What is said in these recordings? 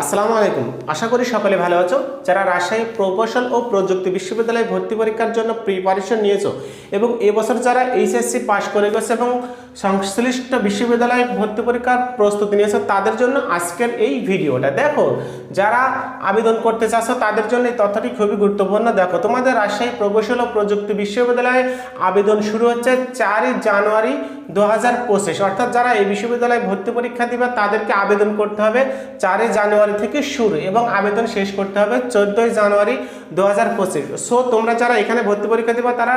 আসসালামু আলাইকুম। আশা করি সকলে ভালো আছো। যারা রাজশাহী প্রকৌশল ও প্রযুক্তি বিশ্ববিদ্যালয়ে ভর্তি পরীক্ষার জন্য প্রিপারেশন নিয়েছো এবং এবছর যারা এইচএসসি পাশ করে গেছে এবং সংশ্লিষ্ট বিশ্ববিদ্যালয়ে ভর্তি পরীক্ষার প্রস্তুতি নিয়েছো, তাদের জন্য আজকের এই ভিডিওটা। দেখো, যারা আবেদন করতে চাচ্ছ, তাদের জন্য এই তথ্যটি খুবই গুরুত্বপূর্ণ। দেখো, তোমাদের রাজশাহী প্রকৌশল ও প্রযুক্তি বিশ্ববিদ্যালয়ে আবেদন শুরু হচ্ছে চারই জানুয়ারি দু হাজার পঁচিশ। অর্থাৎ যারা এই বিশ্ববিদ্যালয়ে ভর্তি পরীক্ষা দিবে, তাদেরকে আবেদন করতে হবে চারই জানুয়ারি থেকে শুরু এবং আবেদন শেষ করতে হবে চোদ্দোই জানুয়ারি দু হাজার পঁচিশ। সো তোমরা যারা এখানে ভর্তি পরীক্ষা দিবা, তারা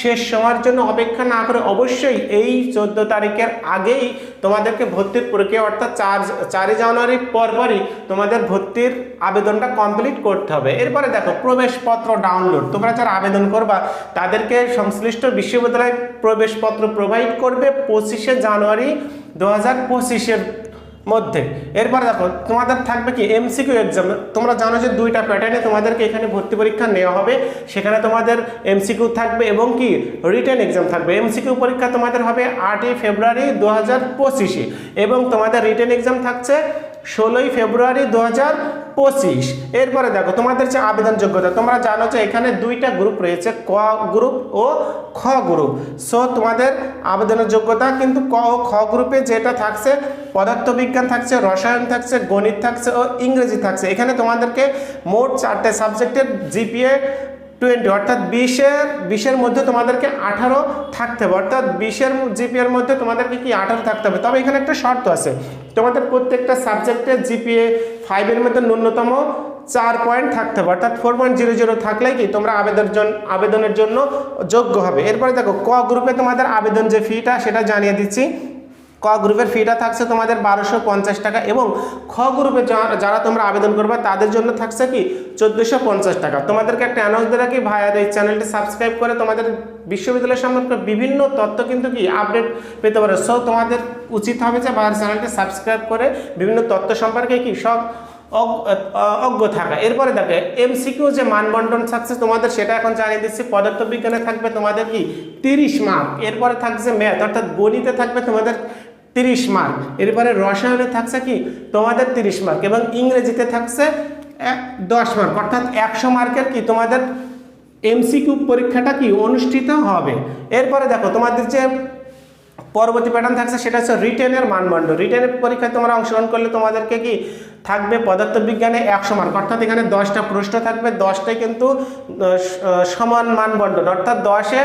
শেষ সময়ের জন্য অপেক্ষা না করে অবশ্যই এই চোদ্দ তারিখের আগেই তোমাদেরকে ভর্তির প্রক্রিয়া, অর্থাৎ চার, চারই জানুয়ারির পরপরই তোমাদের ভর্তির আবেদনটা কমপ্লিট করতে হবে। এরপরে দেখো, প্রবেশপত্র ডাউনলোড তোমরা যারা আবেদন করবা, তাদেরকে সংশ্লিষ্ট বিশ্ববিদ্যালয় প্রবেশপত্র প্রোভাইড করবে পঁচিশে জানুয়ারি দু হাজার পঁচিশের মধ্যে। এরপর দেখো, তোমাদের থাকবে কি এমসিকিউ এক্সাম তোমরা জানো যে দুইটা প্যাটার্নে তোমাদেরকে এখানে ভর্তি পরীক্ষা নেওয়া হবে। সেখানে তোমাদের এমসিকিউ থাকবে এবং কি রিটার্ন এক্সাম থাকবে। এমসিকিউ পরীক্ষা তোমাদের হবে আটই ফেব্রুয়ারি দু হাজার পঁচিশে এবং তোমাদের রিটার্ন এক্সাম থাকছে ষোলোই ফেব্রুয়ারি দু হাজার পঁচিশ। এরপরে দেখো, তোমাদের যে আবেদন যোগ্যতা তোমরা জানো যে এখানে দুইটা গ্রুপ রয়েছে, ক গ্রুপ ও খ গ্রুপ সো তোমাদের আবেদনের যোগ্যতা কিন্তু ক ও খ গ্রুপে যেটা থাকছে, পদার্থবিজ্ঞান থাকছে, রসায়ন থাকছে, গণিত থাকছে ও ইংরেজি থাকছে। এখানে তোমাদেরকে মোট চারটে সাবজেক্টের জিপিএ টোয়েন্টি, অর্থাৎ বিশের বিশের মধ্যে তোমাদেরকে আঠারো থাকতে হবে। অর্থাৎ বিশের জিপিএর মধ্যে তোমাদেরকে কি আঠারো থাকতে হবে? তবে এখানে একটা শর্ত আছে। তোমাদের প্রত্যেকটা সাবজেক্টে জিপিএ ফাইভের মধ্যে ন্যূনতম চার পয়েন্ট থাকতে হবে। অর্থাৎ ফোর পয়েন্ট জিরো জিরো থাকলে কি তোমরা আবেদনের জন্য আবেদনের জন্য যোগ্য হবে। এরপরে দেখো, ক গ্রুপে তোমাদের আবেদন যে ফিটা সেটা জানিয়ে দিচ্ছি। ক গ্রুপের ফিটা থাকছে তোমাদের বারোশো পঞ্চাশ টাকা এবং খ গ্রুপে যারা তোমরা আবেদন করবে তাদের জন্য থাকছে কি চোদ্দোশো পঞ্চাশ টাকা। তোমাদেরকে একটা অ্যানাউন্স দিয়ে রাখি ভাইয়ার এই চ্যানেলটি সাবস্ক্রাইব করে তোমাদের বিশ্ববিদ্যালয় সম্পর্কে বিভিন্ন তথ্য কিন্তু কি আপডেট পেতে পারো। সো তোমাদের উচিত হবে যে ভাইয়ার চ্যানেলটি সাবস্ক্রাইব করে বিভিন্ন তথ্য সম্পর্কে কি সব অজ্ঞ থাকা। এরপরে দেখো এমসিকিউ যে মানবন্টন থাকছে তোমাদের সেটা এখন জানিয়ে দিচ্ছি। পদার্থবিজ্ঞানে থাকবে তোমাদের কি তিরিশ মার্ক এরপরে থাকছে ম্যাথ অর্থাৎ গণিতে থাকবে তোমাদের তিরিশ মার্ক। এরপরে রসায়নে থাকছে কি? তোমাদের তিরিশ মার্ক এবং ইংরেজিতে থাকছে দশ মার্ক। অর্থাৎ একশো মার্কের কি? তোমাদের এমসিকিউ পরীক্ষাটা কি? অনুষ্ঠিত হবে। এরপরে দেখো, তোমাদের যে পরবর্তী প্যাটার্ন থাকছে, সেটা হচ্ছে রিটেনের মানদণ্ড। রিটেনের পরীক্ষায় তোমরা অংশগ্রহণ করলে তোমাদেরকে কি? থাকবে পদার্থবিজ্ঞানে একশো মার্ক। অর্থাৎ এখানে দশটা প্রশ্ন থাকবে। দশটাই কিন্তু সমান মানবন্টন অর্থাৎ দশে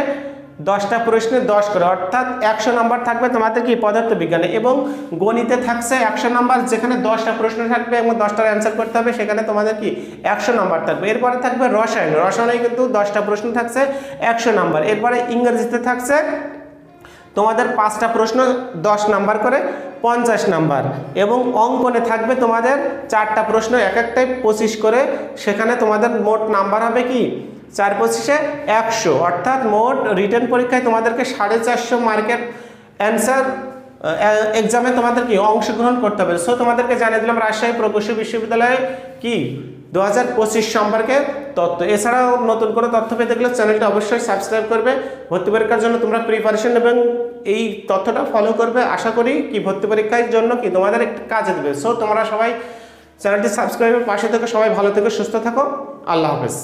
দশটা প্রশ্নে দশ করে, অর্থাৎ একশো নাম্বার থাকবে তোমাদের কি পদার্থবিজ্ঞানে এবং গণিতে থাকছে একশো নাম্বার, যেখানে দশটা প্রশ্ন থাকবে এবং দশটার অ্যান্সার করতে হবে, সেখানে তোমাদের কি একশো নাম্বার থাকবে। এরপরে থাকবে রসায়ন, রসায়নে কিন্তু দশটা প্রশ্ন থাকছে একশো নাম্বার। এরপরে ইংরেজিতে থাকছে তোমাদের পাঁচটা প্রশ্ন দশ নাম্বার করে, পঞ্চাশ নাম্বার। এবং অঙ্কনে থাকবে তোমাদের চারটা প্রশ্ন এক একটাই পঁচিশ করে, সেখানে তোমাদের মোট নাম্বার হবে কি চার পঁচিশে একশো, অর্থাৎ মোট রিটার্ন পরীক্ষায় তোমাদেরকে সাড়ে চারশো মার্কের অ্যান্সার এক্সামে তোমাদের কি অংশগ্রহণ করতে হবে। সো তোমাদেরকে জানিয়ে দিলাম, রাজশাহী প্রকৌশল বিশ্ববিদ্যালয়ে কি? দু হাজার পঁচিশ সম্পর্কে তথ্য। এছাড়াও নতুন কোনো তথ্য পেতে গেলে চ্যানেলটা অবশ্যই সাবস্ক্রাইব করবে। ভর্তি পরীক্ষার জন্য তোমরা প্রিপারেশন এবং এই তথ্যটা ফলো করবে। আশা করি কি ভর্তি পরীক্ষার জন্য কি তোমাদের একটু কাজে দেবে। সো তোমরা সবাই চ্যানেলটি সাবস্ক্রাইবের পাশে থেকে সবাই ভালো থেকে, সুস্থ থাকো। আল্লাহ হাফেজ।